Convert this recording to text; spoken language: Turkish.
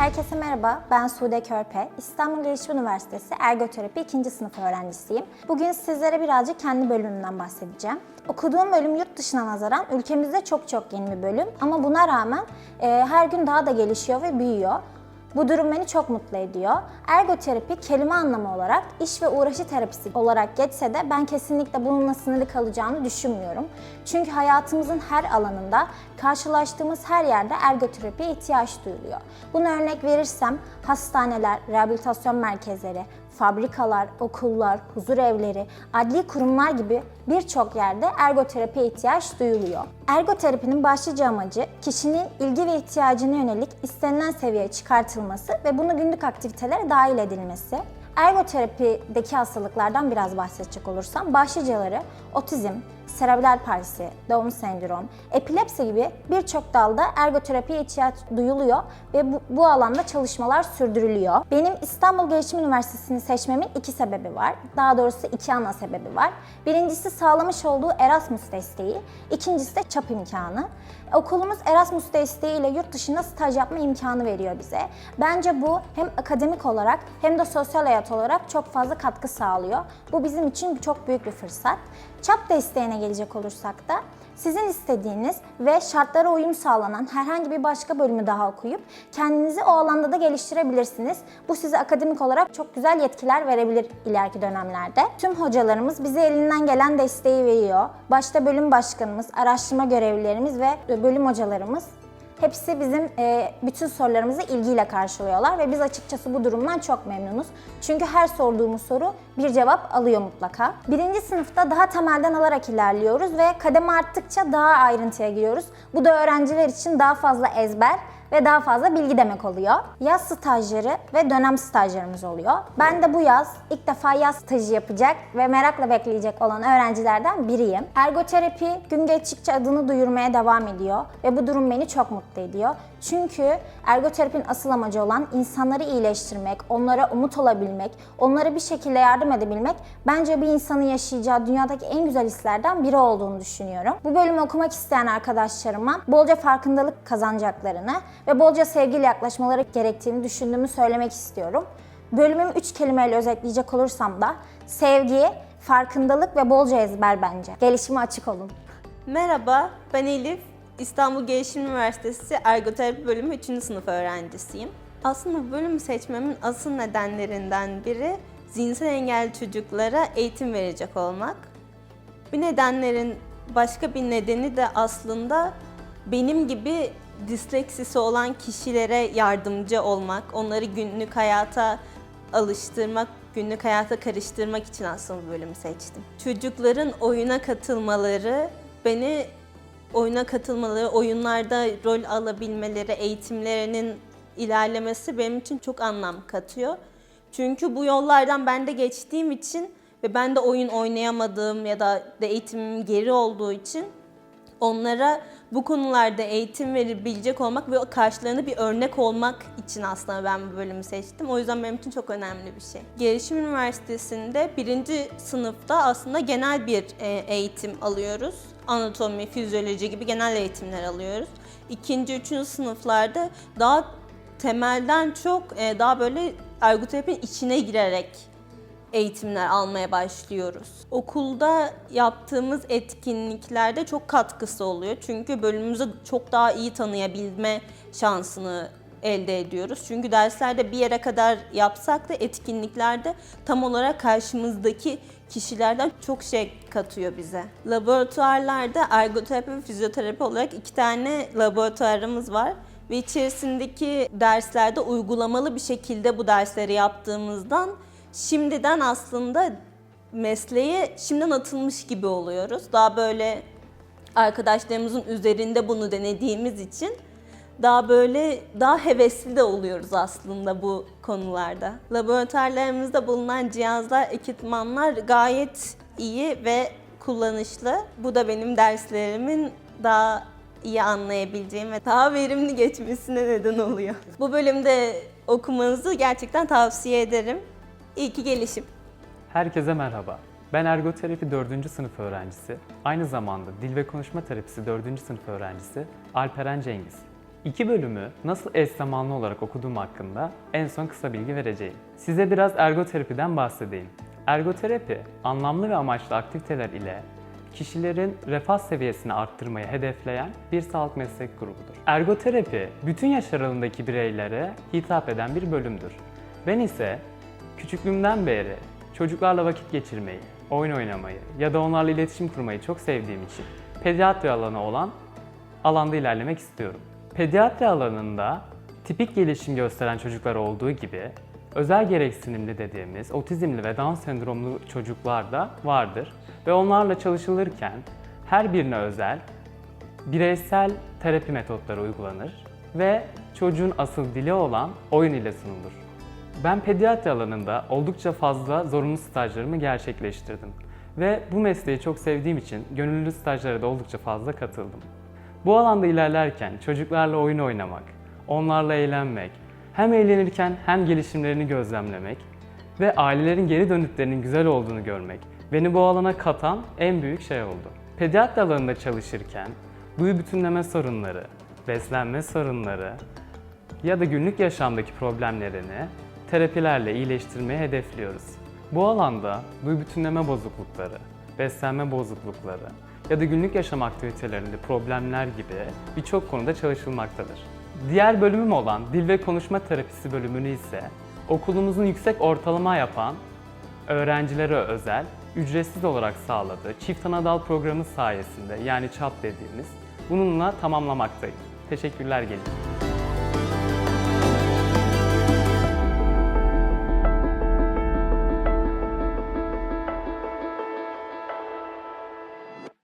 Herkese merhaba, ben Sude Körpe. İstanbul Gelişim Üniversitesi Ergoterapi 2. sınıf öğrencisiyim. Bugün sizlere birazcık kendi bölümümden bahsedeceğim. Okuduğum bölüm yurt dışına nazaran ülkemizde çok çok yeni bir bölüm ama buna rağmen e, her gün daha da gelişiyor ve büyüyor. Bu durum beni çok mutlu ediyor. Ergoterapi kelime anlamı olarak iş ve uğraşı terapisi olarak geçse de ben kesinlikle bununla sınırlı kalacağını düşünmüyorum. Çünkü hayatımızın her alanında karşılaştığımız her yerde ergoterapiye ihtiyaç duyuluyor. Bunu örnek verirsem hastaneler, rehabilitasyon merkezleri, fabrikalar, okullar, huzur evleri, adli kurumlar gibi birçok yerde ergoterapiye ihtiyaç duyuluyor. Ergoterapinin başlıca amacı kişinin ilgi ve ihtiyacına yönelik istenilen seviyeye çıkartılması ve bunu günlük aktivitelere dahil edilmesi. Ergoterapideki hastalıklardan biraz bahsedecek olursam başlıcaları otizm, serebral palsi, Down sendrom, epilepsi gibi birçok dalda ergoterapiye ihtiyaç duyuluyor ve bu, bu alanda çalışmalar sürdürülüyor. Benim İstanbul Gelişim Üniversitesi'ni seçmemin iki sebebi var. Daha doğrusu iki ana sebebi var. Birincisi sağlamış olduğu Erasmus desteği, ikincisi de çap imkanı. Okulumuz Erasmus desteğiyle yurt dışında staj yapma imkanı veriyor bize. Bence bu hem akademik olarak hem de sosyal hayat olarak çok fazla katkı sağlıyor. Bu bizim için çok büyük bir fırsat. Çap desteğine gelecek olursak da sizin istediğiniz ve şartlara uyum sağlanan herhangi bir başka bölümü daha okuyup kendinizi o alanda da geliştirebilirsiniz. Bu size akademik olarak çok güzel yetkiler verebilir ileriki dönemlerde. Tüm hocalarımız bize elinden gelen desteği veriyor. Başta bölüm başkanımız, araştırma görevlilerimiz ve bölüm hocalarımız Hepsi bizim e, bütün sorularımızı ilgiyle karşılıyorlar ve biz açıkçası bu durumdan çok memnunuz. Çünkü her sorduğumuz soru bir cevap alıyor mutlaka. Birinci sınıfta daha temelden alarak ilerliyoruz ve kademe arttıkça daha ayrıntıya giriyoruz. Bu da öğrenciler için daha fazla ezber ve daha fazla bilgi demek oluyor. Yaz stajları ve dönem stajlarımız oluyor. Ben de bu yaz ilk defa yaz stajı yapacak ve merakla bekleyecek olan öğrencilerden biriyim. Ergoterapi gün geçtikçe adını duyurmaya devam ediyor ve bu durum beni çok mutlu ediyor. Çünkü ergoterapinin asıl amacı olan insanları iyileştirmek, onlara umut olabilmek, onlara bir şekilde yardım edebilmek bence bir insanın yaşayacağı dünyadaki en güzel hislerden biri olduğunu düşünüyorum. Bu bölümü okumak isteyen arkadaşlarıma bolca farkındalık kazanacaklarını ve bolca sevgiyle yaklaşmaları gerektiğini düşündüğümü söylemek istiyorum. Bölümümü üç kelimeyle özetleyecek olursam da sevgi, farkındalık ve bolca ezber bence. Gelişime açık olun. Merhaba, ben Elif. İstanbul Gelişim Üniversitesi Ergoterapi Bölümü 3. sınıf öğrencisiyim. Aslında bu bölümü seçmemin asıl nedenlerinden biri zihinsel engelli çocuklara eğitim verecek olmak. Bu nedenlerin başka bir nedeni de aslında benim gibi disleksisi olan kişilere yardımcı olmak, onları günlük hayata alıştırmak, günlük hayata karıştırmak için aslında bu bölümü seçtim. Çocukların oyuna katılmaları beni oyuna katılmaları, oyunlarda rol alabilmeleri, eğitimlerinin ilerlemesi benim için çok anlam katıyor. Çünkü bu yollardan ben de geçtiğim için ve ben de oyun oynayamadığım ya da eğitimim geri olduğu için onlara bu konularda eğitim verebilecek olmak ve karşılarına bir örnek olmak için aslında ben bu bölümü seçtim. O yüzden benim için çok önemli bir şey. Gelişim Üniversitesi'nde birinci sınıfta aslında genel bir e, eğitim alıyoruz. Anatomi, fizyoloji gibi genel eğitimler alıyoruz. İkinci, üçüncü sınıflarda daha temelden çok e, daha böyle ergoterapinin içine girerek eğitimler almaya başlıyoruz. Okulda yaptığımız etkinliklerde çok katkısı oluyor. Çünkü bölümümüzü çok daha iyi tanıyabilme şansını elde ediyoruz. Çünkü derslerde bir yere kadar yapsak da etkinliklerde tam olarak karşımızdaki kişilerden çok şey katıyor bize. Laboratuvarlarda ergoterapi ve fizyoterapi olarak iki tane laboratuvarımız var ve içerisindeki derslerde uygulamalı bir şekilde bu dersleri yaptığımızdan şimdiden aslında mesleğe şimdiden atılmış gibi oluyoruz. Daha böyle arkadaşlarımızın üzerinde bunu denediğimiz için daha böyle daha hevesli de oluyoruz aslında bu konularda. Laboratuvarlarımızda bulunan cihazlar, ekipmanlar gayet iyi ve kullanışlı. Bu da benim derslerimin daha iyi anlayabileceğim ve daha verimli geçmesine neden oluyor. Bu bölümde okumanızı gerçekten tavsiye ederim. İyi ki gelişim. Herkese merhaba. Ben ergoterapi 4. sınıf öğrencisi, aynı zamanda dil ve konuşma terapisi 4. sınıf öğrencisi Alperen Cengiz. İki bölümü nasıl eş zamanlı olarak okuduğum hakkında en son kısa bilgi vereceğim. Size biraz ergoterapiden bahsedeyim. Ergoterapi, anlamlı ve amaçlı aktiviteler ile kişilerin refah seviyesini arttırmayı hedefleyen bir sağlık meslek grubudur. Ergoterapi, bütün yaş aralığındaki bireylere hitap eden bir bölümdür. Ben ise küçüklüğümden beri çocuklarla vakit geçirmeyi, oyun oynamayı ya da onlarla iletişim kurmayı çok sevdiğim için pediatri alanı olan alanda ilerlemek istiyorum. Pediatri alanında tipik gelişim gösteren çocuklar olduğu gibi özel gereksinimli dediğimiz otizmli ve Down sendromlu çocuklar da vardır ve onlarla çalışılırken her birine özel bireysel terapi metotları uygulanır ve çocuğun asıl dili olan oyun ile sunulur. Ben pediatri alanında oldukça fazla zorunlu stajlarımı gerçekleştirdim ve bu mesleği çok sevdiğim için gönüllü stajlara da oldukça fazla katıldım. Bu alanda ilerlerken çocuklarla oyun oynamak, onlarla eğlenmek, hem eğlenirken hem gelişimlerini gözlemlemek ve ailelerin geri dönütlerinin güzel olduğunu görmek beni bu alana katan en büyük şey oldu. Pediatri alanında çalışırken duyu bütünleme sorunları, beslenme sorunları ya da günlük yaşamdaki problemlerini terapilerle iyileştirmeyi hedefliyoruz. Bu alanda duyu bütünleme bozuklukları, beslenme bozuklukları ya da günlük yaşam aktivitelerinde problemler gibi birçok konuda çalışılmaktadır. Diğer bölümüm olan dil ve konuşma terapisi bölümünü ise okulumuzun yüksek ortalama yapan öğrencilere özel, ücretsiz olarak sağladığı çift anadal programı sayesinde yani ÇAP dediğimiz bununla tamamlamaktayım. Teşekkürler gelin.